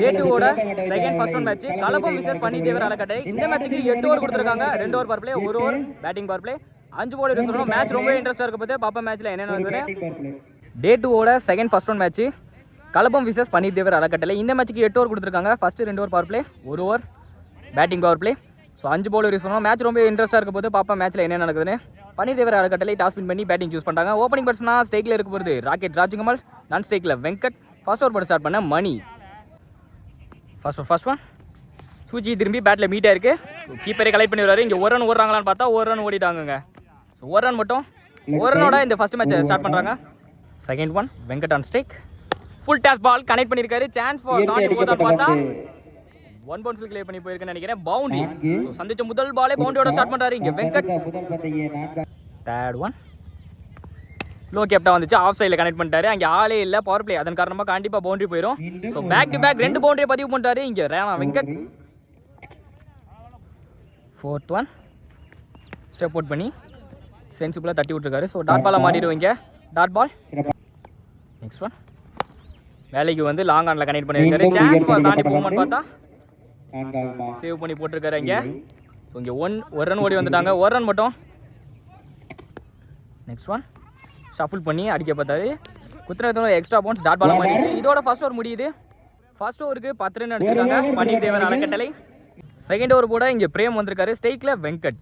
டே டூவோட second first one match கலப்பம் விசேஷ் பண்ணி தேவர் அலக்கட்டை இந்த மேட்ச்சுக்கு எட்டு ஓவர் கொடுத்துருக்காங்க. ரெண்டு ஓவர் பிளே ஒரு ஓவர் பேட்டிங் பிளே அஞ்சு போல் சொல்லணும் மேட்ச் ரொம்ப இன்ட்ரெஸ்ட்டாக இருக்க போது பாப்பா மேட்ச்சில் என்ன நடக்குது டே டூவோட செகண்ட் ஃபர்ஸ்ட் ஒன் மேட்ச் கலப்பம் விசேஷ் பண்ணி தேவர் அலக்கட்டளை இந்த மேட்ச்சுக்கு எட்டு ஓவர் கொடுத்துருக்காங்க. ஃபர்ஸ்ட் ரெண்டு ஓவர் பவர் பிளே ஒரு over batting power play so அஞ்சு போல் யூஸ் பண்ணுவோம் மேட்ச் ரொம்ப இன்ட்ரெஸ்ட்டாக இருக்க போது பாப்பா மேட்ச்சில் என்ன நடக்குதுன்னு. பன்னீர்தேவர் அறக்கட்டளை டாஸ் வின் பண்ணி பேட்டிங் சூஸ் பண்ணிட்டாங்க. ஓப்பனிங் பேட்ஸ்மனா ஸ்டேக்கில் இருக்க போகிறது ராக்கெட் ராஜ்குமார் நான் ஸ்டேக்கில் வெங்கட். ஃபர்ஸ்ட் ஓவர் போட்டு ஸ்டார்ட் பண்ண மணி. ஃபர்ஸ்ட் ஃபர்ஸ்ட் ஒன் சூச்சி திரும்பி பேட்டில் மீட்டாக இருக்கு கீப்பரை கலெக்ட் பண்ணி வராரு இங்கே ஒரு ரன் ஓடுறாங்களான்னு பார்த்தா ஒரு ரன் ஓடிட்டாங்கங்க. ஸோ ஒரு ரன் மட்டும் ஒரு ரனோட இந்த ஃபர்ஸ்ட் மேட்ச் ஸ்டார்ட் பண்ணுறாங்க second one Venkat on strike full toss ball connect பண்ணியிருக்காரு சான்ஸ் ஃபார் தாண்டி போதா பார்த்தா ஒன் பவுன்ஸில் கிளியர் பண்ணி போயிருக்குன்னு நினைக்கிறேன். பவுண்டரி சந்திச்ச முதல் பாலே பவுண்டரியோட ஸ்டார்ட் பண்ணுறாரு இங்கே வெங்கட் தேர்ட் ஒன் லோ கேப்டா வந்துச்சு. ஆஃப் சைடில் கனெக்ட் பண்ணிட்டாரு. அங்கே ஆளே இல்லை. பவர் பிளே அதன் காரணமாக கண்டிப்பாக பவுண்டரி போயிடும் ஸோ பேக் டு பேக் ரெண்டு பவுண்டரியை பதிவு பண்ணிட்டாரு இங்கே Raina Venkat fourth one step out பண்ணி சென்சிபிளாக தட்டி விட்டுருக்காரு. ஸோ டாட் பாலாக மாறிடுவீங்க டாட் பால் நெக்ஸ்ட் ஒன் வேலைக்கு வந்து லாங் ஆனில் கனெக்ட் பண்ணியிருக்காரு. சான்ஸ் பால் தாண்டி போகுமான்னு பார்த்தா? சேவ் பண்ணி போட்டிருக்காரு இங்கே ஸோ இங்கே ஒன் ஒரு ரன் ஓடி வந்துட்டாங்க. ஒரு ரன் மட்டும். நெக்ஸ்ட் ஒன் ஷஃபிள் பண்ணி அடிக்க பார்த்தாரு. குத்துறதோட எக்ஸ்ட்ரா பவுன்ஸ் டாட் பாலாக மாறிடுச்சு. இதோட ஃபர்ஸ்ட் ஓவர் முடியுது. ஃபர்ஸ்ட் ஓவருக்கு பத்து ரன் அடிச்சிருக்காங்க. பன்னீர் தேவன் அலக்கட்டளை செகண்ட் ஓவர் கூட இங்கே பிரேம் வந்திருக்காரு. ஸ்டேக்கில் Venkat.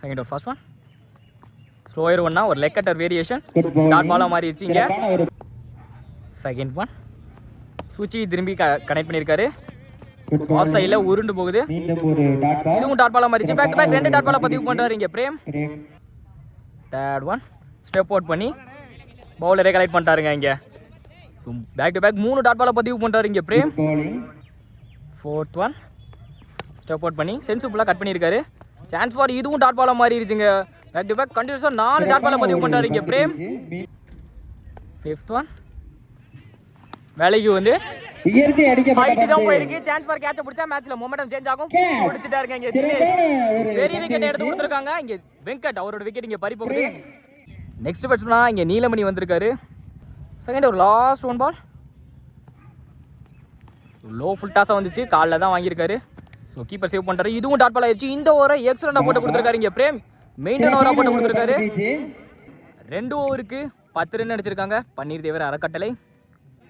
Second over first one slower ஒன்னா ஒரு லெக் கட்டர் வேரியேஷன். டாட் பாலாக மாறிடுச்சு இங்கே. செகண்ட் ஒன் சூச்சி திரும்பி கனெக்ட் பண்ணியிருக்காரு. ஆஃப் சைடில் உருண்டு போகுது. இதுவும் டாட் பாலா மாறிச்சு பேக் டு பேக் ரெண்டு டாட் பாலா பதிவு பண்றாரு இங்க Prem. Prem. Third one step out பண்ணி பவுலரே கலெக்ட் பண்ணிட்டாருங்க இங்க. பேக் டு பேக் மூணு டாட் பாலா பதிவு பண்றாரு இங்க Prem. Fourth one step out பண்ணி சென்சிபிளாக கட் பண்ணியிருக்காரு சான்ஸ் ஃபார் இதுவும் டாட் பாலா மாறிடுச்சுங்க. பேக் டு பேக் கண்டினியூஸாக நாலு டாட் பாலா பதிவு பண்றாரு இங்க பிரேம். ஃபிஃப்த் ஒன் வேலைக்கு வந்து ஹைட் தான் பந்து. போயிருக்கு. சான்ஸ் ஃபார் கேட்ச பிடிச்சா மேட்ச்ல மொமெண்டம் சேஞ்ச் ஆகும். பிடிச்சிட்டாருங்க இங்க பெரிய விக்கெட் எடுத்து கொடுத்துருக்காங்க. இங்க வெங்கட் அவரோட விக்கெட் இங்க பறி போகுது நெக்ஸ்ட் பேட்ஸ்மனா இங்க நீலமணி வந்திருக்காரு. செகண்ட் ஒரு last one ball low full டாஸாக வந்துச்சு. காலில் தான் வாங்கியிருக்காரு. ஸோ கீப்பர் சேவ் பண்ணுறாரு இதுவும் டாட் பால் ஆயிடுச்சு இந்த ஓவரை எக்ஸலண்டாக போட்டு கொடுத்துருக்காரு இங்கே பிரேம். மெயின்டைன் ஓவராக போட்டு கொடுத்துருக்காரு. ரெண்டு ஓவருக்கு பத்து ரன் அடிச்சிருக்காங்க. பன்னீர் தேவர் அறக்கட்டளை.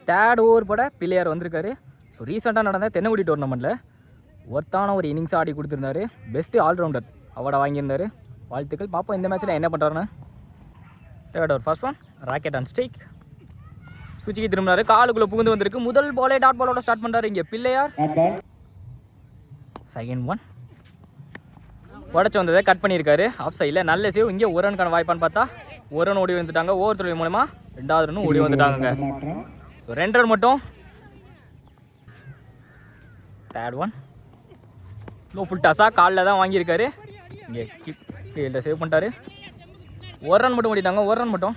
தேர்ட் ஓவர் போட பிள்ளையார் வந்திருக்காரு. ஸோ ரீசெண்டாக நடந்த தென்னங்குடி டோர்னமெண்ட்டில் ஒர்த்தான ஒரு இன்னிங்ஸ் ஆடி கொடுத்துருந்தாரு. பெஸ்ட்டு ஆல்ரவுண்டர் அவார்டை வாங்கியிருந்தாரு. வாழ்த்துக்கள். பார்ப்போம் இந்த மேட்ச்சில் என்ன பண்ணுறாருன்னு third over first one rocket and stick சுச்சிக்கு திரும்பினாரு. காலுக்குள்ளே புகுந்து வந்திருக்கு. முதல் பாலே டாட் பாலோட ஸ்டார்ட் பண்ணுறாரு இங்கே பிள்ளையார். செகண்ட் ஒன் உடச்சி வந்ததை கட் பண்ணியிருக்காரு. ஆஃப் சைடில் நல்ல சேவ் இங்கே ஒரு ரனுக்கான வாய்ப்பான்னு பார்த்தா ஒரு ரன் ஓடி வந்துட்டாங்க. ஓவர் தொழில் மூலமாக ரெண்டாவது ரன் ஓடி வந்துட்டாங்க ஸோ ரெண்டு ரன் மட்டும். தேர்ட் ஒன் லோ ஃபுல் டாஸாக காலில் தான் வாங்கியிருக்காரு. இங்கே கீப் ஃபீல்டை சேவ் பண்ணிட்டாரு. ஒரு ரன் மட்டும் ஓடிட்டாங்க ஒரு ரன் மட்டும்.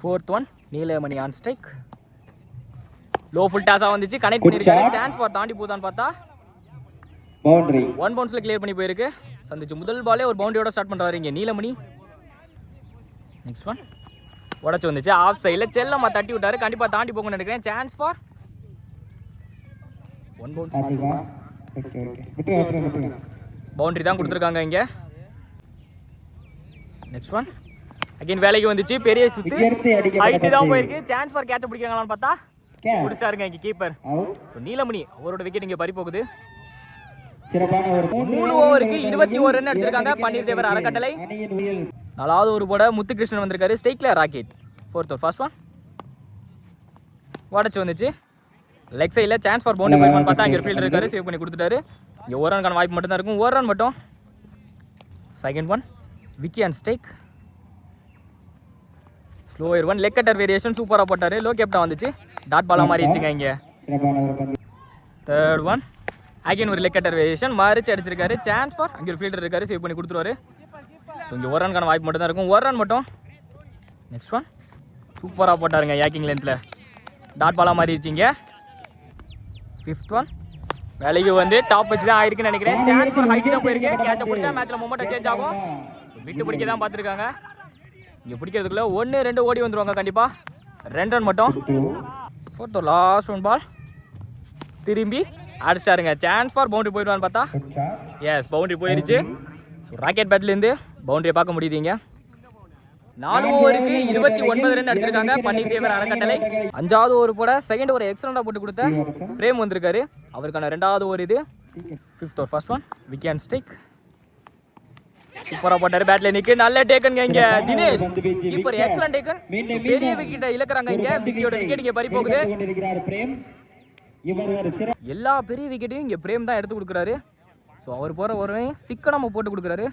Fourth one Neelamani on strike low full டாஸாக வந்துச்சு. கனெக்ட் பண்ணியிருக்காரு சான்ஸ் ஃபார் தாண்டி போதான்னு பார்த்தா பவுண்டரி ஒன் பவுன்ஸில் கிளியர் பண்ணி போயிருக்கு. சந்திச்சு முதல் பாலே ஒரு பவுண்டரியோட ஸ்டார்ட் பண்ணுறாரு இங்கே நீலமணி. நெக்ஸ்ட் ஒன் உடச்சி வந்துச்சு. ஆஃப் சைடில் செல்லம்மா தட்டி விட்டாரு. கண்டிப்பாக தாண்டி போகணும்னு நினைக்கிறேன். Chance for one bounce boundary தான் கொடுத்துருக்காங்க இங்கே. நெக்ஸ்ட் ஒன் அகைன் வேலைக்கு வந்துச்சு. பெரிய சுத்து. ஹைட்டு தான். போயிருக்கு. சான்ஸ் ஃபார் கேட்ச பிடிக்கிறாங்களான்னு பார்த்தா. பிடிச்சிட்டாருங்க இங்கே கீப்பர். ஸோ நீலமணி அவரோட விக்கெட் இங்கே பறி போகுது. மூணு ஓவருக்கு இருபத்தி ஒரு ரன் அடிச்சிருக்காங்க பன்னீர் தேவர் அறக்கட்டளை. நாலாவது ஒரு போட முத்துகிருஷ்ணன் வந்திருக்காரு. ஸ்டேக்ல ராக்கெட் ஃபோர்த் ஃபர்ஸ்ட் ஒன் உடச்சு வந்துச்சு. லெக் சைடில் சான்ஸ் ஃபார் பவுண்டரி போய் பார்த்தா இங்கே ஃபீல்டர் இருக்காரு. சேவ் பண்ணி கொடுத்துட்டாரு. இங்கே ஒரு வாய்ப்பு மட்டும் தான் இருக்கும். ஒரு ரன் மட்டும். Second one Vicky and strike. Slower one leg cutter variation சூப்பராக போட்டார். லோ கேப்டா வந்துச்சு. டாட் பாலாக மாறிடுச்சுங்க இங்கே. தேர்ட் ஒன் அகைன் ஒரு லெக் கட்டர் வேரியேஷன் மறிச்சு அடிச்சிருக்காரு. சான்ஸ் ஃபார் அங்கே ஒரு ஃபீல்டர் இருக்காரு. சேவ் பண்ணி கொடுத்துருவாரு. ஸோ இங்கே ஒரு ரனுக்கான வாய்ப்பு மட்டும் தான் இருக்கும். ஒரு ரன் மட்டும். நெக்ஸ்ட் ஒன் சூப்பராக போட்டாருங்க ஏக்கிங் லென்த்தில் டாட் பாலாக மாறிடுச்சிங்க ஃபிஃப்த் ஒன் வேலைக்கு வந்து டாப் வச்சு தான் ஆயிருக்குன்னு நினைக்கிறேன். சான்ஸ் ஃபார் ஹைட் தான் போயிருக்கு. கேட்ச பிடிச்சா மேட்ச்சில் மொமெண்ட்டை சேஞ்ச் ஆகும். விட்டு பிடிக்க தான் பார்த்துருக்காங்க. இங்கே பிடிக்கிறதுக்குள்ள ஒன்று ரெண்டு ஓடி வந்துருவாங்க கண்டிப்பாக ரெண்டு ரன் மட்டும். Two fourth last one ball திரும்பி அடிச்சிட்டாருங்க. சான்ஸ் ஃபார் பவுண்டரி போயிடுவான்னு பார்த்தா. எஸ் பவுண்டரி போயிடுச்சு ஸோ ராக்கெட் பேட்லேருந்து பவுண்டரியை பார்க்க முடியுதுங்க நாலு ஓவருக்கு இருபத்தி ஒன்பது ரன் அடிச்சிருக்காங்க. பன்னீர் தேவர் அறக்கட்டளை. அஞ்சாவது ஓவர் போட செகண்ட் ஓவர் எக்ஸலண்டாக போட்டு கொடுத்த பிரேம் வந்திருக்காரு. அவருக்கான ரெண்டாவது ஓவர் இது. Fifth over first one we can stick சூப்பரா போட்டாரு. பேட்ல நிக்கு. நல்ல டேக்கன் இங்க. தினேஷ். கீப்பர் எக்ஸலன்ட் டேக்கன் பெரிய விக்கெட்டை இழக்கறாங்க இங்க. விக்கியோட விக்கெட் இங்க பறி போகுது. எல்லா பெரிய விக்கெட்டையும் இங்கே பிரேம் தான் எடுத்து கொடுக்குறாரு. ஸோ அவர் போகிற ஒரு சிக்கனமாக போட்டு கொடுக்குறாரு.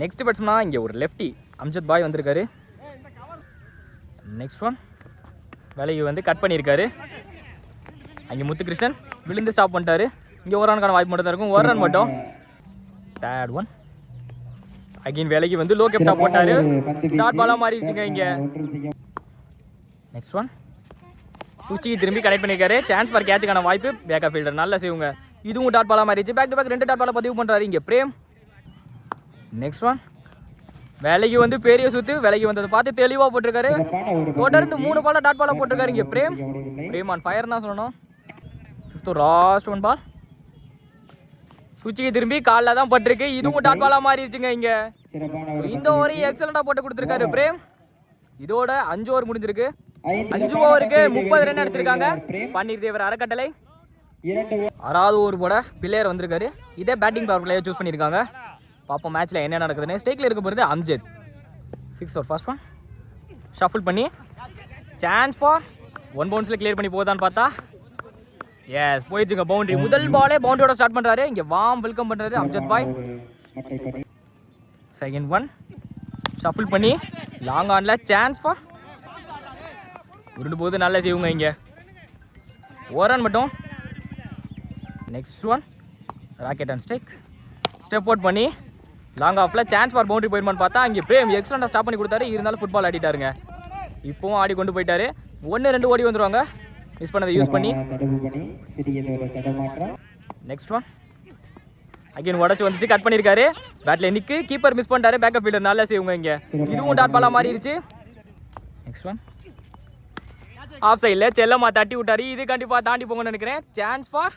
நெக்ஸ்ட் பேட்ஸ்மனா இங்கே ஒரு லெஃப்டி அம்ஜத் பாய் வந்திருக்காரு. நெக்ஸ்ட் ஒன் வேலைக்கு வந்து கட் பண்ணியிருக்காரு. அங்கே முத்துகிருஷ்ணன் விழுந்து ஸ்டாப் பண்ணிட்டாரு. இங்கே ஒரு ரனுக்கான வாய்ப்பு மட்டும் தான் இருக்கும். ஒரு ரன் மட்டும். தேர்ட் ஒன் அகைன் வேலைக்கு வந்து லோ கேப்டா போட்டாரு. டாட் பாலா மாறிடுச்சுங்க இங்கே. நெக்ஸ்ட் ஒன் சுச்சிக்கு திரும்பி கனெக்ட் பண்ணியிருக்காரு சான்ஸ் ஃபார் கேட்சுக்கான வாய்ப்பு பேக்கப் ஃபீல்டர் நல்ல செய்வுங்க இதுவும் டாட் பாலா மாறிடுச்சு. பேக் டு பேக் ரெண்டு டாட் பாலா பதிவு பண்ணுறாரு இங்கே. பிரேம் நெக்ஸ்ட் ஒன் வேலைக்கு வந்து பெரிய சுத்து வேலைக்கு வந்ததை பார்த்து தெளிவாக போட்டிருக்காரு. தொடர்ந்து மூணு பாலா டாட் பாலா போட்டிருக்காரு இங்கே. பிரேம் பிரேம் ஆன் ஃபயர் தான் சொல்லணும். ஃபிஃப்த் லாஸ்ட் ஒன் பால் சுச்சிக்கு திரும்பி காலில் தான் பட்டிருக்கு. இதுவும் டாட் பாலா மாறிடுச்சுங்க இங்கே. இந்த ஓவரையும் எக்ஸலண்டாக போட்டு கொடுத்துருக்காரு பிரேம். இதோட அஞ்சு ஓவர் முடிஞ்சிருக்கு. அஞ்சு ஓவருக்கு முப்பது ரன் அடிச்சிருக்காங்க. பன்னீர் தேவர் அறக்கட்டளை. ஓவர் ஆறாவது ஓவர் போட பிள்ளையர் வந்திருக்காரு. இதே பேட்டிங் பவர் பிளேயர் சூஸ் பண்ணியிருக்காங்க. பார்ப்போம் மேட்ச்சில் என்ன நடக்குதுன்னு. ஸ்டேக்கில் இருக்க போகிறது Amjad. Six over first one shuffle பண்ணி சான்ஸ் ஃபார் ஒன் பவுன்ஸில் கிளியர் பண்ணி போதான்னு பார்த்தா எஸ் போயிடுச்சுங்க பவுண்டரி முதல் பாலே பவுண்டரியோட ஸ்டார்ட் பண்ணுறாரு இங்கே வாம் வெல்கம் பண்ணுறாரு Amjad bhai. Second one shuffle பண்ணி லாங் ஆனில் சான்ஸ் ஃபார் உருண்டு போது நல்லா செய்வோங்க இங்கே. ஒரு ரன் மட்டும். Next one Rocket and strike step out பண்ணி லாங் ஆஃபில் சான்ஸ் ஃபார் பவுண்டரி போயிருமான்னு பார்த்தா இங்கே பிரேம் எக்ஸலண்டாக ஸ்டாப் பண்ணி கொடுத்தாரு. இருந்தாலும் ஃபுட்பால் ஆடிட்டாருங்க. இப்போவும் ஆடி கொண்டு போயிட்டாரு. ஒன்று ரெண்டு ஓடி வந்துருவாங்க. மிஸ் பண்ணதை யூஸ் பண்ணி. நெக்ஸ்ட் ஒன் அகைன் உடச்சு வந்துச்சு கட் பண்ணியிருக்காரு பேட்ல நிக்கு. கீப்பர் மிஸ் பண்ணிட்டாரு. பேக்கப் ஃபீல்டர் நல்லா செய்வுங்க இங்க. இதுவும் டாட் பாலா மாறிடுச்சு நெக்ஸ்ட் ஒன் ஆஃப் சைடில் செல்லம்மா தட்டி விட்டாரு. இது கண்டிப்பாக தாண்டி போங்கன்னு நினைக்கிறேன். சான்ஸ் ஃபார்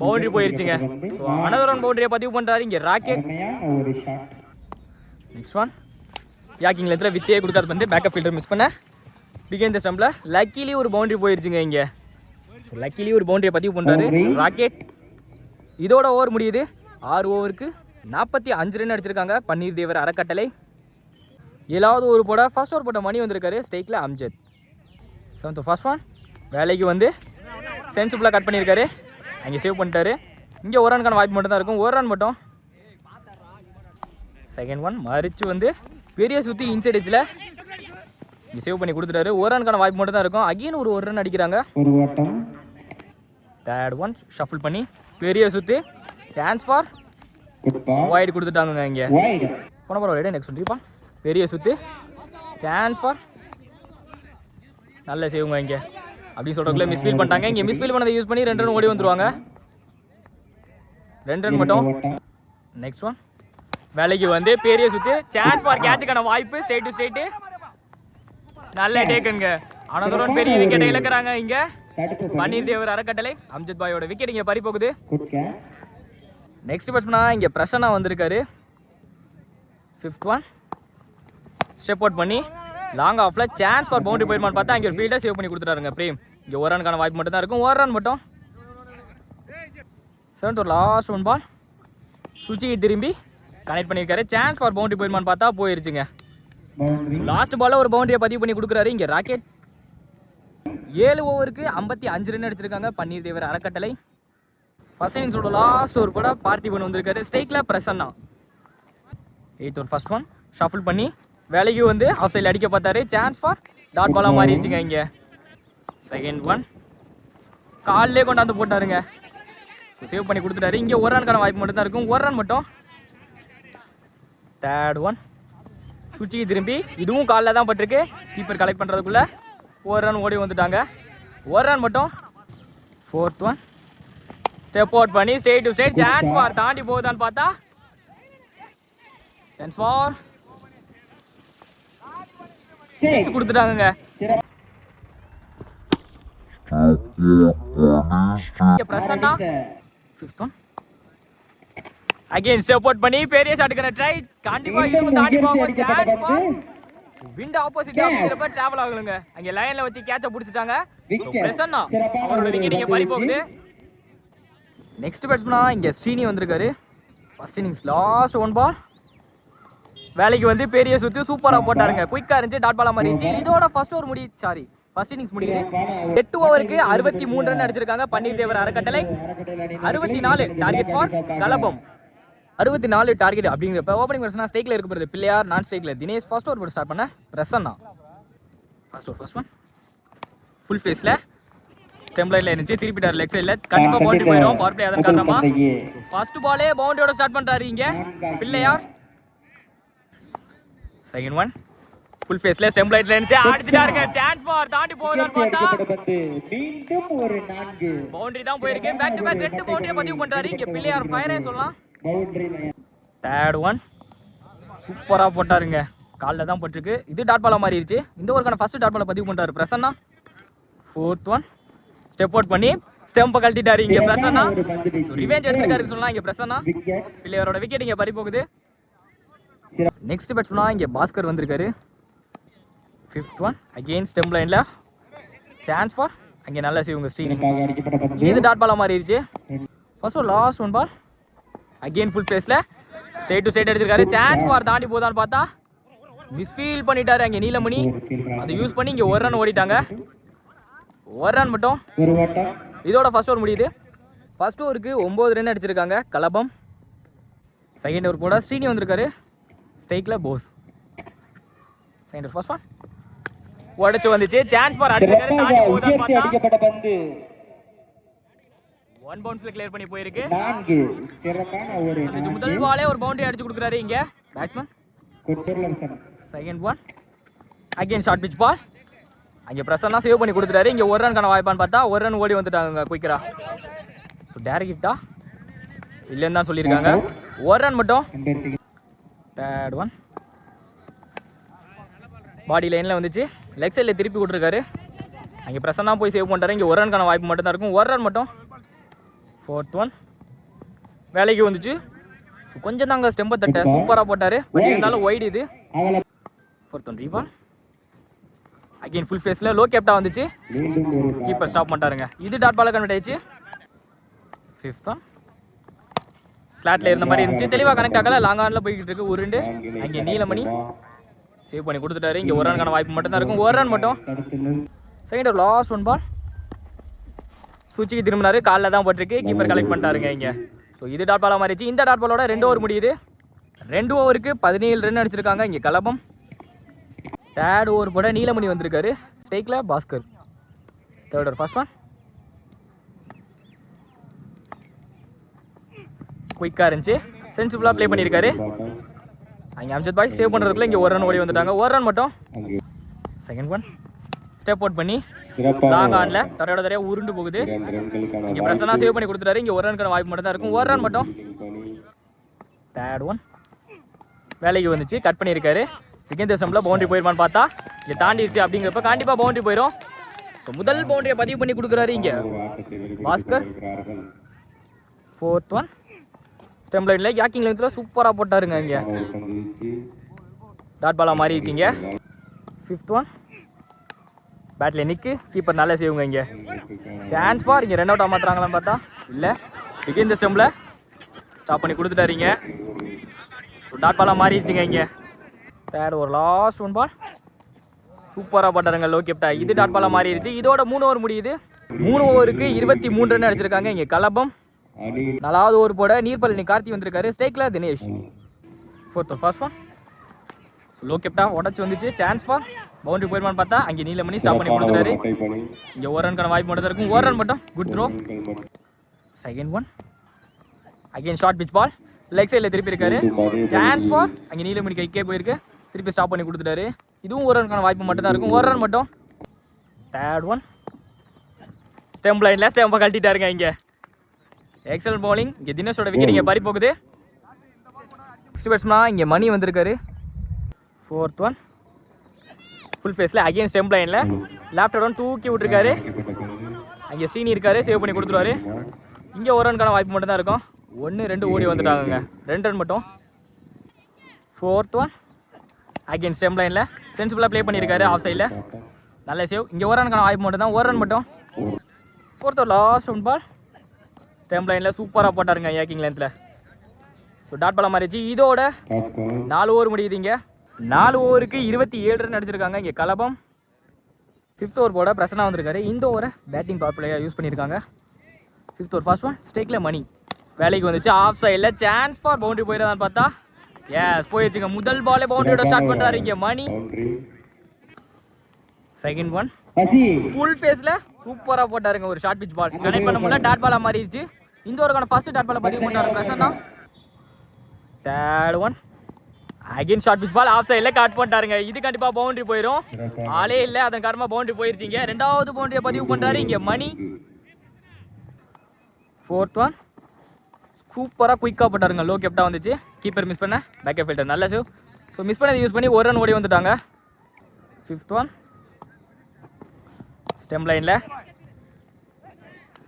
பவுண்டரி போயிருச்சுங்க. ஸோ அனதர் ஒன் பவுண்டரியை பதிவு பண்ணுறாரு இங்கே ராக்கெட் நெக்ஸ்ட் ஒன் யாக்கிங் லெத்தில் வித்தியே கொடுக்காது வந்து பேக்கப் ஃபீல்டர் மிஸ் பண்ண. பிகேந்த ஸ்டம்பில் லக்கிலி ஒரு பவுண்டரி போயிருச்சுங்க இங்கே. லக்கிலி ஒரு பவுண்டரியை பதிவு பண்ணுறாரு. ராக்கெட். இதோட ஓவர் முடியுது. ஆறு ஓவருக்கு நாற்பத்தி அஞ்சு ரன் அடிச்சிருக்காங்க. பன்னீர் தேவர் அறக்கட்டளை. ஏழாவது ஓவர் போட ஃபர்ஸ்ட் ஓவர் போட்ட மணி வந்திருக்காரு ஸ்டேக்கில் அம்ஜத். செவன்த் ஃபர்ஸ்ட் ஒன் வேலைக்கு வந்து சென்சிபிளாக கட் பண்ணியிருக்காரு. அங்கே சேவ் பண்ணிட்டாரு. இங்கே ஒரு ரனுக்கான வாய்ப்பு மட்டும் தான் இருக்கும். ஒரு ரன் மட்டும். செகண்ட் ஒன் மறிச்சு வந்து பெரிய சுற்றி இன்சைட் சேவ் பண்ணி கொடுத்துட்டாரு. ஒரு ரனுக்கான வாய்ப்பு மட்டும் தான் இருக்கும். அகைன் ஒரு ஒரு ரன் அடிக்கிறாங்க. ஒரு ஓட்டம். தேர்ட் ஒன் ஷஃபிள் பண்ணி பெரிய சுத்து. சான்ஸ் ஃபார் ஒயிட் கொடுத்துட்டாங்க இங்கே. போன பரவாயில்ல நெக்ஸ்ட் சொல்லிப்பா பெரிய சுத்து. சான்ஸ் ஃபார் நல்ல செய்வுங்க இங்கே. அப்படின்னு சொல்கிறக்குள்ள மிஸ்ஃபீல் பண்ணிட்டாங்க. இங்கே மிஸ்ஃபீல் பண்ணதை யூஸ் பண்ணி ரெண்டு ரன் ஓடி வந்துருவாங்க. ரெண்டு ரன் மட்டும். நெக்ஸ்ட் ஒன் வேலைக்கு வந்து பெரிய சுத்து. சான்ஸ் ஃபார் கேட்சுக்கான வாய்ப்பு. ஸ்ட்ரைட் டு ஸ்ட்ரைட்டு நல்ல டேக்குங்க. அனந்தரம் பெரிய விக்கெட்டை இழக்கிறாங்க இங்கே. பன்னீர் தேவர் அறக்கட்டளை. அம்ஜத் பாயோட விக்கெட் இங்கே பறி போகுது. நெக்ஸ்ட் பேட்ஸ்மனா இங்கே பிரசன்னா வந்திருக்காரு. ஃபிஃப்த் ஒன் ஸ்டெப் அவுட் பண்ணி லாங் ஆஃபில் சான்ஸ் ஃபார் பவுண்டரி போயிருமான்னு பார்த்தா அங்கே ஒரு ஃபீல்டர் சேவ் பண்ணி கொடுத்துட்டாருங்க பிரேம். இங்கே ஒரு ரனுக்கான வாய்ப்பு மட்டும் தான் இருக்கும். ஒரு ரன் மட்டும். செவன்த் ஒரு லாஸ்ட் ஒன் பால் சுச்சிக்கு திரும்பி கனெக்ட் பண்ணியிருக்காரு. சான்ஸ் ஃபார் பவுண்டரி போயிருமான்னு பார்த்தா போயிருச்சுங்க. லாஸ்ட் பால்ல ஒரு பவுண்டரியை பதிவு பண்ணி கொடுக்குறாரு. இங்கே ராக்கெட். ஏழு ஓவருக்கு ஐம்பத்தி அஞ்சு ரன் அடிச்சிருக்காங்க. பன்னீர் தேவர் அறக்கட்டளை ஃபர்ஸ்ட் இன்னிங்ஸோட லாஸ்ட் ஓவர் கூட பார்த்திபன் வந்திருக்காரு. ஸ்டேக்கில் பிரசன்னா. எயித் ஒரு ஃபர்ஸ்ட் ஒன் ஷஃபிள் பண்ணி வேலைக்கு வந்து ஆஃப் சைடில் அடிக்க பார்த்தாரு. சான்ஸ் ஃபார் டாட் பாலாக மாறிடுச்சுங்க இங்கே. செகண்ட் ஒன் காலிலே கொண்டாந்து போட்டாருங்க. ஸோ சேவ் பண்ணி கொடுத்துட்டாரு. இங்கே ஒரு ரனுக்கான வாய்ப்பு மட்டும் தான் இருக்கும். ஒரு ரன் மட்டும். தேர்ட் ஒன் சுச்சிக்கு திரும்பி இதுவும் காலில் தான் பட்டிருக்கு. கீப்பர் கலெக்ட் பண்ணுறதுக்குள்ள ஒரு ரன் ஓடி வந்துட்டாங்க. ஒரு ரன் மட்டும். ஃபோர்த் ஒன் ஸ்டெப் அவுட் பண்ணி straight to straight chance for தாண்டி போகுதான்னு பார்த்தா சான்ஸ் ஃபார் சிக்ஸ் இங்க Prasanna fifth one again out பண்ணி பெரிய ஷாட்டுக்கான ட்ரை கண்டிப்பா இதுவும் தாண்டி போகும் சான்ஸ் ஃபார் விண்ட் ஆப்போசிட் அப்படிங்கிறப்ப டிராவல் ஆகலுங்க. அங்க லைன்ல வச்சு கேட்ச புடிச்சிட்டாங்க. பிரசன்னா அவரோட விக்கெட் இங்க பறி போகுது. நெக்ஸ்ட் பேட்ஸ்மனா இங்க ஸ்ரீனி வந்திருக்காரு. First innings last one ball வேலைக்கு வந்து பெரிய சுத்தி சூப்பரா போட்டாருங்க. குயிக்கா இருந்துச்சு டாட் பாலா மாதிரி இருந்துச்சு. இதோட ஃபர்ஸ்ட் ஓவர் முடி சாரி ஃபர்ஸ்ட் இன்னிங்ஸ் முடியுது. எட்டு ஓவருக்கு அறுபத்தி மூணு ரன் அடிச்சிருக்காங்க. பன்னீர் தேவர் அறக்கட்டளை அறுபத்தி நாலு டார்கெட் ஃபார் கலபம். அறுபத்தி நாலு டார்கெட் அப்படிங்கிறப்ப ஓப்பனிங் பர்சனா ஸ்டேக்ல இருக்க போகிறது பிள்ளையார் நான் ஸ்டேக்ல தினேஷ். ஃபர்ஸ்ட் ஓவர் போட்டு ஸ்டார்ட் பண்ண Prasanna. First over first one full ஃபேஸ்ல ஸ்டெம் லைன்ல இருந்துச்சு திருப்பிட்டார் லெக் சைடுல கண்டிப்பா பவுண்டரி போயிடும் பவர் பிளே அதன் காரணமா ஃபர்ஸ்ட் பாலே பவுண்டரியோட ஸ்டார்ட் பண்றாரு இங்க. பிள்ளையார். செகண்ட் ஒன் ஃபுல் ஃபேஸ்ல ஸ்டெம் லைன்ல இருந்துச்சு அடிச்சிட்டாருங்க. சான்ஸ் ஃபார் தாண்டி போகுதான்னு பார்த்தா மீண்டும் ஒரு நான்கு. பவுண்டரி தான் போயிருக்கு. பேக் டு பேக் ரெண்டு பவுண்டரியை பதிவு பண்றாரு. இங்க பிள்ளையார் ஃபயரே சொல்லலாம். தேர்ட் ஒன் சூப்பரா போட்டாருங்க. காலில் தான் போட்டிருக்கு. இது டாட் பாலா மாறிடுச்சு இந்த ஒருக்கான ஃபர்ஸ்ட் டாட் பாலை பதிவு பண்றாரு Prasanna. Fourth one step out பண்ணி ஸ்டெம்பை கழட்டிட்டாரு இங்க பிரசன்னா. ரிவேஞ்ச் எடுத்திருக்காரு சொல்லலாம் இங்க பிரசன்னா. பிள்ளையாரோட விக்கெட் இங்க பறி போகுது. நெக்ஸ்ட் பேட்ஸ்மனா இங்க பாஸ்கர் வந்திருக்காரு. ஃபிஃப்த் ஒன் அகெயின் ஸ்டெம் லைன்ல சான்ஸ் ஃபார் அங்கே நல்ல சிவங்க ஸ்ரீனி. இது டாட் பாலா மாறிடுச்சு first last one ball again full ஃபேஸ்ல ஸ்ட்ரெயிட் டு ஸ்ட்ரைட் அடிச்சிருக்காரு. சான்ஸ் ஃபார் தாண்டி போதான்னு பார்த்தா மிஸ்ஃபீல் பண்ணிட்டாரு அங்கே நீலமணி. அதை யூஸ் பண்ணி இங்கே ஒரு ரன் ஓடிட்டாங்க. ஒரு ரன் மட்டும். இதோட ஃபர்ஸ்ட் ஓவர் முடியுது. ஃபர்ஸ்ட் ஓவருக்கு ஒம்பது ரன் அடிச்சிருக்காங்க. கலபம். செகண்ட் ஓவர் கூட ஸ்ரீனி வந்திருக்காரு. ஸ்ட்ரைக்கில் போஸ் செகண்ட் ஃபர்ஸ்ட் ஒன் உடச்சு வந்துச்சு. சான்ஸ் ஃபார் அடிச்சிருக்காரு. தாண்டி போதான்னு பார்த்தா. ஒன் பவுன்ஸ்ல கிளியர் பண்ணி போயிருக்கு. நான்கு. சிறப்பான ஒரு முதல் பாலே ஒரு பவுண்டரி அடிச்சு கொடுக்குறாரு இங்க. Batsman second one again short pitch ball அங்கே பிரசன்னா சேவ் பண்ணி கொடுத்துட்டாரு. இங்கே ஒரு ரன்கான வாய்ப்பான்னு பார்த்தா ஒரு ரன் ஓடி வந்துட்டாங்க குயிக்கரா ஸோ டேரக்டா இல்லைன்னு தான் சொல்லியிருக்காங்க. ஒரு ரன் மட்டும். தேர்ட் ஒன் பாடி லைனில் வந்துச்சு. லெக் சைடில் திருப்பி விட்ருக்காரு அங்கே பிரசன்னா போய் சேவ் பண்ணிட்டாரு. இங்கே ஒரு ரன்கான வாய்ப்பு மட்டும் தான் இருக்கும். ஒரு ரன் மட்டும். ஃபோர்த் ஒன் வேலைக்கு வந்துச்சு. கொஞ்சம் தாங்க ஸ்டெம்பை தட்ட சூப்பராக போட்டார். பட் இருந்தாலும் ஒய்டு இது. Fourth one reball again full ஃபேஸில் லோ கேப்டா வந்துச்சு. கீப்பர் ஸ்டாப் பண்ணிட்டாருங்க. இது டாட் பால கன்வெர்ட் ஆயிடுச்சு. ஃபிஃப்த் ஒன் ஸ்லாட்ல இருந்த மாதிரி இருந்துச்சு. தெளிவாக கனெக்ட் ஆகல. லாங் ஆனில் போய்கிட்டு இருக்கு. உருண்டு அங்கே நீலமணி. சேவ் பண்ணி கொடுத்துட்டாரு. இங்கே ஒரு ரன்கான வாய்ப்பு மட்டும் தான் இருக்கும். ஒரு ரன் மட்டும். செகண்ட் லாஸ்ட் ஒன் பால் சுவிட்சுக்கு திரும்பினாரு. காலில் தான் போட்டிருக்கு. கீப்பர் கலெக்ட் பண்ணிட்டாருங்க இங்கே. ஸோ இது டாட் பாலாக மாறிச்சு இந்த டாட் பாலோட ரெண்டு ஓவர் முடியுது. ரெண்டு ஓவருக்கு பதினேழு ரன் அடிச்சிருக்காங்க இங்கே கலபம் தேர்ட் ஓவர் போட நீலமணி வந்திருக்காரு. ஸ்டைக்கில் Bhaskar. Third over first one குயிக்காக இருந்துச்சு. சென்சிபிளாக ப்ளே பண்ணியிருக்காரு. அங்கே அம்ஜத் பாய் சேவ் பண்ணுறதுக்குள்ளே இங்கே ஒரு ரன் ஓடி வந்துட்டாங்க. ஒரு ரன் மட்டும். செகண்ட் ஒன் ஸ்டெப் அவுட் பண்ணி லாங் ஆன்ல தரையோட தரையா உருண்டு போகுது. இங்க பிரசனா சேவ் பண்ணி கொடுத்துட்டாரு. இங்க ஒரு ரன்க்கான வாய்ப்பு மட்டும் தான் இருக்கும். ஒரு ரன் மட்டும். தேர்ட் ஒன் வேலைக்கு வந்துச்சு. கட் பண்ணியிருக்காரு. செகண்ட் தேசம்ல பவுண்டரி போயிருமான்னு பார்த்தா இங்க தாண்டிடுச்சு அப்படிங்கிறப்ப கண்டிப்பா பவுண்டரி போயிடும் ஸோ முதல் பவுண்டரியை பதிவு பண்ணி கொடுக்குறாரு இங்க. பாஸ்கர். ஃபோர்த் ஒன் ஸ்டெம் லைன்ல யாக்கிங் லென்த்ல சூப்பரா போட்டாருங்க இங்க. டாட் பாலா மாறிடுச்சிங்க ஃபிஃப்த் ஒன் பேட்டில் நிக்கு. கீப்பர் நல்லா செய்வங்க இங்கே. சான்ஸ் ஃபார் இங்கே ரன் அவுட் மாத்துறாங்களான்னு பார்த்தா இல்லை. பிகின் த ஸ்டெம்ல ஸ்டாப் பண்ணி கொடுத்துட்டாருங்க. டாட் பாலா மாறிடுச்சுங்க இங்கே. தேர்ட் ஒரு லாஸ்ட் ஒன் பால் சூப்பராக போட்டாருங்க லோ கேப்டா இது டாட் பாலா மாறிடுச்சு. இதோட மூணு ஓவர் முடியுது. மூணு ஓவருக்கு இருபத்தி மூணு ரன் அடிச்சிருக்காங்க இங்கே. கலபம். நாலாவது ஓவர் போட நீர்பழனி கார்த்தி வந்திருக்காரு. ஸ்டேக்கில் Dinesh. Fourth first one low கேப்டா உடச்சி வந்துச்சு. சான்ஸ் ஃபார் பவுண்டரி போயிருமான்னு பார்த்தா அங்கே நீலமணி ஸ்டாப் பண்ணி கொடுத்துட்டாரு இங்கே ஒரு ரன்கான வாய்ப்பு மட்டும் தான் இருக்கும். ஒரு ரன் மட்டும். Good throw. Second one again short pitch ball leg சைடில் திருப்பி இருக்காரு. சான்ஸ் ஃபார் அங்கே நீலமணி கைக்கே போயிருக்கு. திருப்பி ஸ்டாப் பண்ணி கொடுத்துட்டாரு. இதுவும் ஒரு ரன்கான வாய்ப்பு மட்டும் தான் இருக்கும். ஒரு ரன் மட்டும். தேர்ட் ஒன் ஸ்டெம் லைனில் ஸ்டெம்பை கழட்டிட்டாருங்க இங்கே. Excel bowling. இங்கே தினேஷோட விக்கெட் இங்கே பறி போகுது நெக்ஸ்ட் பேட்ஸ்மனா இங்கே மணி வந்திருக்காரு. ஃபோர்த் ஒன் ஃபுல் ஃபேஸில் அகைன் ஸ்டெம் லைனில் லேஃப்ட் ஒன் தூக்கி விட்டுருக்காரு. அங்கே ஸ்ரீனி இருக்காரு சேவ் பண்ணி கொடுத்துருவாரு. இங்கே ஒரு ரன்கான வாய்ப்பு மட்டும் தான் இருக்கும். ஒன்று ரெண்டு ஓடி வந்துட்டாங்கங்க. ரெண்டு ரன் மட்டும். ஃபோர்த் ஒன் அகைன் ஸ்டெம் லைனில் சென்சிபிளாக ப்ளே பண்ணியிருக்காரு ஆஃப் சைடில் நல்ல சேவ் இங்கே ஒரு ரன்கான வாய்ப்பு மட்டும் தான் ஒரு ரன் மட்டும். Fourth last one ball stump லைனில் சூப்பராக போட்டாருங்க ஏக்கிங் லென்த்தில் ஸோ டாட் பாலாக மாறிச்சு இதோட நாலு ஓவர் முடியுதுங்க நாலு ஓவருக்கு இருபத்தி ஏழு ரன் அடிச்சிருக்காங்க இங்கே கலபம். ஃபிஃப்த் ஓவர் போட பிரசனாக வந்திருக்காரு. இந்த ஓவரை பேட்டிங் பவர் பிளேயாக யூஸ் பண்ணியிருக்காங்க. ஃபிஃப்த் ஓவர் ஃபர்ஸ்ட் ஒன் ஸ்டேக்கில் மணி வேலைக்கு வந்துச்சு. ஆஃப் சைடில் சான்ஸ் ஃபார் பவுண்டரி போயிடாதான்னு பார்த்தா எஸ் போயிடுச்சுங்க முதல் பாலே பவுண்டரியோட ஸ்டார்ட் பண்ணுறாரு இங்கே மணி செகண்ட் ஒன் ஃபுல் ஃபேஸில் சூப்பராக போட்டாருங்க. ஒரு ஷார்ட் பிச் பால் கனெக்ட் பண்ண முடியல. டாட் பாலாக மாறிடுச்சு. இந்த ஓவருக்கான ஃபர்ஸ்ட் டாட் பாலை பதிவு பண்ணாரு Prasanna. Third one again short pitch ball off சைடில் கட் பண்ணிட்டாருங்க. இது கண்டிப்பாக பவுண்டரி போயிடும் ஆளே இல்லை அதன் காரணமாக பவுண்டரி போயிருச்சிங்க. ரெண்டாவது பவுண்டரியை பதிவு பண்ணுறாரு இங்கே மணி. ஃபோர்த் ஒன் சூப்பராக குயிக்காக போட்டாருங்க. லோ கேப்டாக வந்துச்சு. கீப்பர் மிஸ் பண்ண. பேக்கப் ஃபில்டர் நல்ல சேவ் ஸோ மிஸ் பண்ணதை யூஸ் பண்ணி ஒரு ரன் ஓடி வந்துட்டாங்க. ஃபிஃப்த் ஒன் ஸ்டெம் லைனில்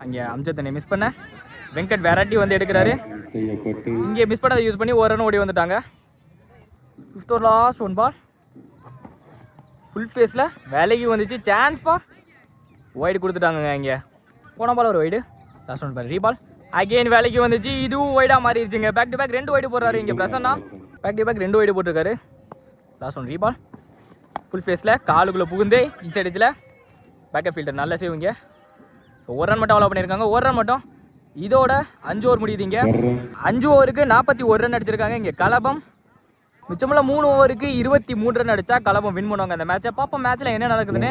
அங்கே அம்ஜத்தனை மிஸ் பண்ண. வெங்கட் வெரைட்டி வந்து எடுக்கிறாரு. இங்கே மிஸ் பண்ணதை யூஸ் பண்ணி ஒரு ரன் ஓடி வந்துட்டாங்க. Fifth over last one ball full ஃபேஸில் வேலைக்கு வந்துச்சு. சான்ஸ் ஃபார் ஒய்டு கொடுத்துட்டாங்கங்க இங்கே. போன பால் ஒரு wide last one ball reball again வேலைக்கு வந்துச்சு. இதுவும் ஒயிடாக மாறிடுச்சுங்க. பேக் டு பேக் ரெண்டு ஒய்டு போடுறாரு இங்கே பிரசன்னா. பேக் டு பேக் ரெண்டு ஒயிடு போட்டிருக்காரு. லாஸ்ட் ஒன் ரீபால் ஃபுல் ஃபேஸில் காலுக்குள்ளே புகுந்தே இன்சைட் அடிச்சில் பேக்கப் ஃபீல்டர் நல்லா செய்வீங்க ஸோ ஒரு ரன் மட்டும் அவ்வளோ பண்ணியிருக்காங்க. ஒரு ரன் மட்டும் இதோட அஞ்சு ஓவர் முடியுதுங்க இங்கே. அஞ்சு ஓவருக்கு நாற்பத்தி ஒரு ரன் அடிச்சிருக்காங்க இங்கே. கலபம் மிச்சமுள்ள மூணு ஓவருக்கு இருபத்தி மூணு ரன் அடிச்சா கலபம் வின் பண்ணுவாங்க அந்த மேட்சை பாப்போம் மேட்ச்சில் என்ன நடக்குதுன்னு?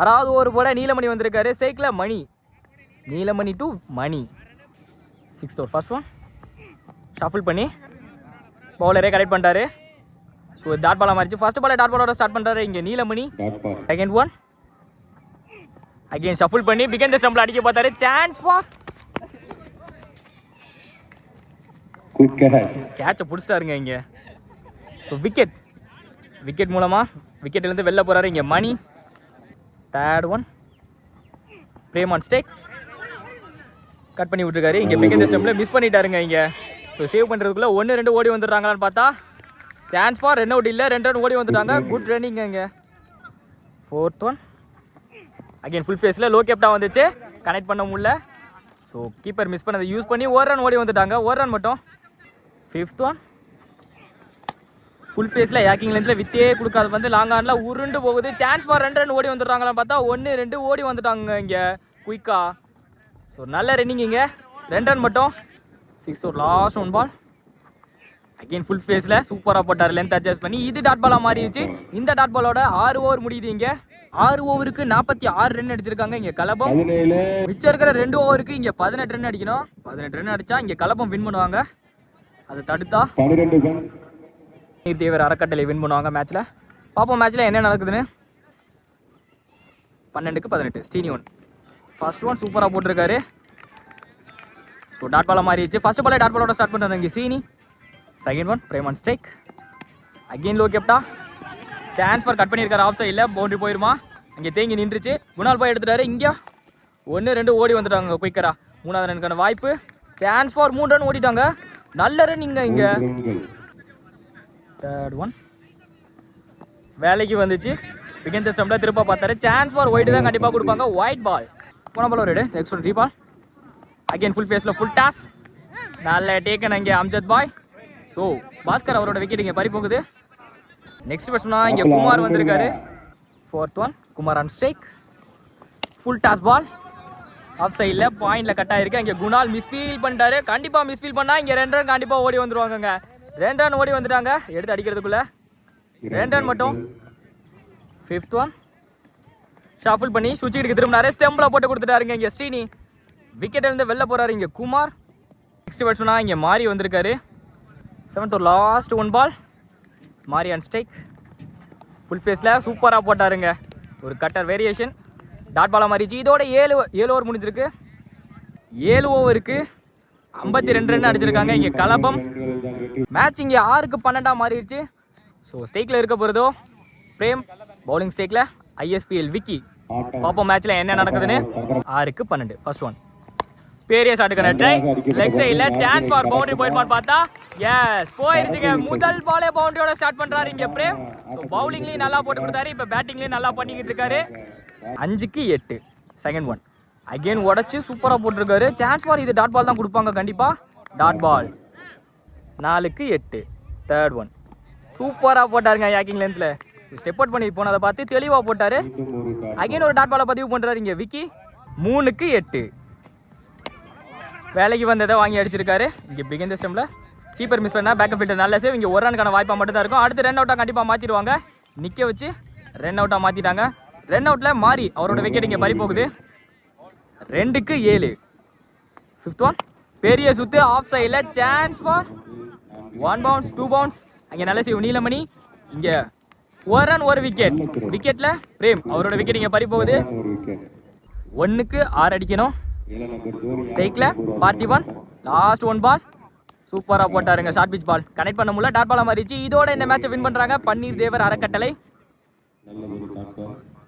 ஆறாவது ஓவர் போல நீலமணி வந்திருக்காரு. ஸ்ட்ரைக்கில் Mani. Neelamani to Mani. Sixth over first one shuffle பண்ணி பவுலரே கரெக்ட் பண்ணிட்டாரு. ஸோ டாட் பாலாக மாறிச்சு. ஃபர்ஸ்ட் பாலை டாட் பாலோட ஸ்டார்ட் பண்ணுறாரு இங்கே Neelamani. Second one again shuffle பண்ணி பிகன் ஸ்டம்பில் அடிக்க பார்த்தாரு. சான்ஸ் ஃபார் கேட்சை பிடிச்சிட்டாருங்க இங்கே. ஸோ விக்கெட் விக்கெட் மூலமாக விக்கெட்லேருந்து வெளில போகிறாரு இங்கே மணி. தேர்ட் ஒன் பிரேமான் ஸ்டேக் கட் பண்ணி விட்டுருக்காரு. இங்கே பிகன் ஸ்டம்பில் மிஸ் பண்ணிட்டாருங்க இங்கே. ஸோ சேவ் பண்ணுறதுக்குள்ளே ஒன்று ரெண்டு ஓடி வந்துடுறாங்களான்னு பார்த்தா சான்ஸ் ஃபார் ரன் அவுட் இல்லை. ரெண்டு ரன் ஓடி வந்துட்டாங்க. குட் ரன்னிங் இங்கே ஃபோர்த் ஒன் அகைன் ஃபுல் ஃபேஸில் லோ கேப்டாக வந்துச்சு. கனெக்ட் பண்ண முடியல. ஸோ கீப்பர் மிஸ் பண்ணதை யூஸ் பண்ணி ஒரு ரன் ஓடி வந்துட்டாங்க. ஒரு ரன் மட்டும். ஃபிஃப்த் ஒன் ஃபுல் ஃபேஸில் ஏக்கிங் லென்த்தில் வித்தே கொடுக்காது. வந்து லாங் ஆனில் உருண்டு போகுது. சான்ஸ் ஃபார் ரெண்டு ரன் ஓடி வந்துடுறாங்களான்னு பார்த்தா ஒன்று ரெண்டு ஓடி வந்துட்டாங்க இங்கே. குயிக்காக ஸோ நல்ல ரன்னிங் இங்கே. ரெண்டு ரன் மட்டும். சிக்ஸ்த் ஒரு last one ball again full ஃபேஸில் சூப்பராக போட்டார். லென்த் அட்ஜஸ்ட் பண்ணி இது டாட் பாலாக மாறிடுச்சு. இந்த டாட் பாலோட ஆறு ஓவர் முடியுது இங்கே. ஆறு ஓவருக்கு நாற்பத்தி ஆறு ரன் அடிச்சிருக்காங்க இங்கே கலபம். பதினேழு. மிச்சம் இருக்கிற ரெண்டு ஓவருக்கு இங்கே பதினெட்டு ரன் அடிக்கணும். பதினெட்டு ரன் அடிச்சா இங்கே கலப்பம் வின் பண்ணுவாங்க. அதை தடுத்தா தேவர் அறக்கட்டளை வின் பண்ணுவாங்க மேட்ச்சில் பார்ப்போம் மேட்ச்சில் என்ன நடக்குதுன்னு. பன்னெண்டுக்கு பதினெட்டு ஸ்டீனி ஒன் ஃபர்ஸ்ட் ஒன் சூப்பராக போட்டிருக்காரு. ஸோ டாட் பாலாக மாறிடுச்சு. ஃபர்ஸ்ட் பாலே டாட் பாலோட ஸ்டார்ட் பண்ணுறாங்க சீனி. செகண்ட் ஒன் பிரேமன் ஸ்டேக் அகெயின் லோ கேப்டா சான்ஸ் ஃபார் கட் பண்ணியிருக்காரு. ஆஃப் சைடில் பவுண்ட்ரி போயிருமா? அங்கே தேங்கி நின்றுச்சு. குணால் போய் எடுத்துட்டாரு. இங்கே ஒன்று ரெண்டு ஓடி வந்துட்டாங்க குயிக்கரா மூணாவது ரனுக்கான வாய்ப்பு. சான்ஸ் ஃபார் மூணு ரன் ஓடிட்டாங்க. நல்ல ரன் இங்கே இங்கே. தேர்ட் ஒன் வேலைக்கு வந்துச்சு. பிகன் ஸ்டம்பில் திருப்ப பார்த்தாரு. சான்ஸ் ஃபார் ஒயிட் தான் கண்டிப்பாக கொடுப்பாங்க. ஒயிட் பால் போன பால் ஒரு நெக்ஸ்ட் ஒரு பால் அகைன் ஃபுல் ஃபேஸில் ஃபுல் டாஸ் நல்ல டேக்கன் அங்கே அம்ஜத் பாய். ஸோ பாஸ்கர் அவரோட விக்கெட் இங்கே பறி போகுது. நெக்ஸ்ட் பேட்ஸ்மனா இங்கே குமார் வந்திருக்காரு. Fourth one Kumar on strike full toss ball off சைடில் பாயிண்டில் கட் ஆயிருக்கு. இங்கே குணால் மிஸ்ஃபீல் பண்ணிட்டாரு. கண்டிப்பாக மிஸ்ஃபீல் பண்ணால் இங்கே ரெண்டு ரன் கண்டிப்பாக ஓடி வந்துருவாங்கங்க. ரெண்டு ரன் ஓடி வந்துட்டாங்க. எடுத்து அடிக்கிறதுக்குள்ள. ரெண்டு ரன் மட்டும். ஃபிஃப்த் ஒன் ஷாஃபிள் பண்ணி சுவிட்சுக்கு திரும்பினாரு. ஸ்டெம்பில் போட்டு கொடுத்துட்டாருங்க இங்கே ஸ்ரீனி. விக்கெட் இருந்து வெளில போகிறாரு இங்கே குமார். நெக்ஸ்ட் பேட்ஸ்மனா இங்கே மாறி வந்திருக்காரு. செவன்த் ஒரு லாஸ்ட் ஒன் பால் மாறி அண்ட் ஸ்டேக் ஃபுல் ஃபேஸில் சூப்பராக போட்டாருங்க ஒரு கட்டர் வேரியேஷன் டாட் பாலாக மாறிச்சு. இதோட ஏழு ஏழு ஓவர் முடிஞ்சிருக்கு. ஏழு ஓவருக்கு ஐம்பத்தி ரெண்டு ரன் அடிச்சிருக்காங்க. இங்கே கலபம். மேட்ச் இங்கே ஆறுக்கு பன்னெண்டாக மாறிடுச்சு. ஸோ ஸ்டேக்கில் இருக்க போகிறதோ பிரேம் பவுலிங் ஸ்டேக்கில் ஐஎஸ்பிஎல் விக்கி பார்ப்போம் பாப்போம் என்ன நடக்குதுன்னு. ஆறுக்கு பன்னெண்டு ஃபர்ஸ்ட் ஒன் பெரிய ஷாட்டுக்கான ட்ரை லெக் சைடில் சான்ஸ் ஃபார் பவுண்டரி போயிருப்பான்னு பார்த்தா எஸ் போயிருச்சுங்க. முதல் பாலே பவுண்டரியோட ஸ்டார்ட் பண்ணுறாரு இங்கே பிரேம் ஸோ பவுலிங்லேயும் நல்லா போட்டு கொடுத்தாரு. இப்போ பேட்டிங்லேயும் நல்லா பண்ணிக்கிட்டு இருக்காரு. அஞ்சுக்கு எட்டு செகண்ட் ஒன் அகெயின் உடச்சு சூப்பராக போட்டிருக்காரு. சான்ஸ் ஃபார் இது டாட் பால் தான் கொடுப்பாங்க கண்டிப்பாக டாட் பால் நாலுக்கு எட்டு. தேர்ட் ஒன் சூப்பராக போட்டாருங்க யாக்கிங் லென்த்தில் ஸ்டெப் அவுட் பண்ணி போனதை பார்த்து தெளிவாக போட்டார். அகைன் ஒரு டாட் பாலை பதிவு பண்ணுறாரு இங்கே விக்கி. மூணுக்கு எட்டு. வேலைக்கு வந்ததை வாங்கி அடிச்சிருக்காரு. இங்கே பிகின் சிஸ்டம்ல கீப்பர் மிஸ் பண்ணால் பேக்கப் ஃபில்டர் நல்ல சேவ் இங்கே ஒரு ரனுக்கான வாய்ப்பாக மட்டும் தான் இருக்கும். அடுத்து ரன் அவுட்டாக கண்டிப்பாக மாற்றிடுவாங்க நிற்க வச்சு ரன் அவுட்டாக மாற்றிட்டாங்க ரன் அவுட்டில் மாறி அவரோட விக்கெட் இங்கே பறி போகுது. ரெண்டுக்கு ஏழு. ஃபிஃப்த் ஒன் பெரிய சுத்து ஆஃப் சைடில் chance for one bounce two bounce அங்கே நல்ல செய்வோம் நீலமணி. இங்கே ஒரு ரன் ஒரு விக்கெட் விக்கெட்டில் பிரேம் அவரோட விக்கெட் இங்கே பறி போகுது. ஒன்றுக்கு ஆறு அடிக்கணும். ஏழு ஸ்ட்ரைக்கில் பார்த்திபன் லாஸ்ட் ஒன் பால் சூப்பராக போட்டாருங்க ஷார்ட் பிச் பால் கனெக்ட் பண்ண முடியல டாட் பாலாக மாறிச்சு இதோட இந்த மேட்சை வின் பண்ணுறாங்க பன்னீர் தேவர் அறக்கட்டளை.